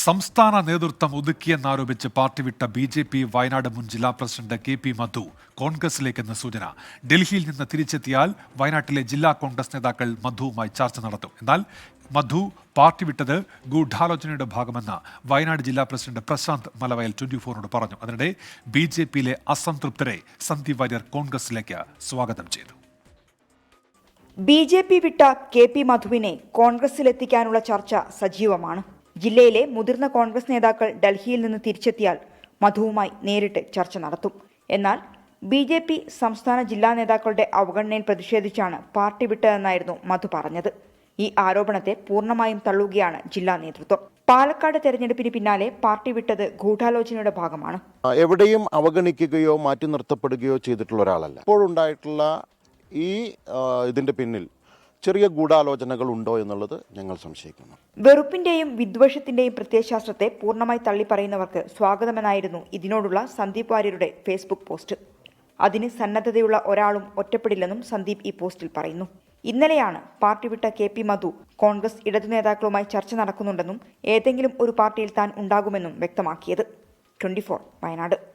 സംസ്ഥാന നേതൃത്വം ഒതുക്കിയെന്നാരോപിച്ച് പാർട്ടി വിട്ട ബി ജെ പി വയനാട് മുൻ ജില്ലാ പ്രസിഡന്റ് കെ പി മധു കോൺഗ്രസിലേക്കെന്ന് സൂചന. ഡൽഹിയിൽ നിന്ന് തിരിച്ചെത്തിയാൽ വയനാട്ടിലെ ജില്ലാ കോൺഗ്രസ് നേതാക്കൾ മധുവുമായി ചർച്ച നടത്തും. എന്നാൽ മധു പാർട്ടി വിട്ടത് ഗൂഢാലോചനയുടെ ഭാഗമെന്ന് വയനാട് ജില്ലാ പ്രസിഡന്റ് പ്രശാന്ത് മലവയൽ ട്വന്റി ഫോറിനോട് പറഞ്ഞു. അതിനിടെ ബി ജെ പിയിലെ അസംതൃപ്തരെ സന്ദീപ് വാര്യർ കോൺഗ്രസിലേക്ക് സ്വാഗതം ചെയ്തു. ബി ജെ പി വിട്ട കെ പി മധുവിനെ കോൺഗ്രസിലെത്തിക്കാനുള്ള ചർച്ച സജീവമാണ്. ജില്ലയിലെ മുതിർന്ന കോൺഗ്രസ് നേതാക്കൾ ഡൽഹിയിൽ നിന്ന് തിരിച്ചെത്തിയാൽ മധുവുമായി നേരിട്ട് ചർച്ച നടത്തും. എന്നാൽ ബി ജെ പി സംസ്ഥാന ജില്ലാ നേതാക്കളുടെ അവഗണനയിൽ പ്രതിഷേധിച്ചാണ് പാർട്ടി വിട്ടതെന്നായിരുന്നു മധു പറഞ്ഞത്. ഈ ആരോപണത്തെ പൂർണമായും തള്ളുകയാണ് ജില്ലാ നേതൃത്വം. പാലക്കാട് തെരഞ്ഞെടുപ്പിന് പിന്നാലെ പാർട്ടി വിട്ടത് ഗൂഢാലോചനയുടെ ഭാഗമാണ്. എവിടെയും അവഗണിക്കുകയോ മാറ്റി നിർത്തപ്പെടുകയോ ചെയ്തിട്ടുള്ള ഒരാളല്ല. ഇപ്പോഴുണ്ടായിട്ടുള്ള ഈ ഇതിന്റെ പിന്നിൽ ചെറിയ ഗൂഢാലോചനകൾ ഉണ്ടോ എന്നുള്ളത് ഞങ്ങൾ സംശയിക്കുന്നു. വെറുപ്പിന്റെയും വിദ്വേഷത്തിന്റെയും പ്രത്യയശാസ്ത്രത്തെ പൂർണമായി തള്ളിപ്പറയുന്നവർക്ക് സ്വാഗതമെന്നായിരുന്നു ഇതിനോടുള്ള സന്ദീപ് വാര്യരുടെ ഫേസ്ബുക്ക് പോസ്റ്റ്. അതിന് സന്നദ്ധതയുള്ള ഒരാളും ഒറ്റപ്പെടില്ലെന്നും സന്ദീപ് ഈ പോസ്റ്റിൽ പറയുന്നു. ഇന്നലെയാണ് പാർട്ടി വിട്ട കെ പി മധു കോൺഗ്രസ് ഇടതു നേതാക്കളുമായി ചർച്ച നടക്കുന്നുണ്ടെന്നും ഏതെങ്കിലും ഒരു പാർട്ടിയിൽ താൻ ഉണ്ടാകുമെന്നും വ്യക്തമാക്കിയത്. ട്വന്റി വയനാട്.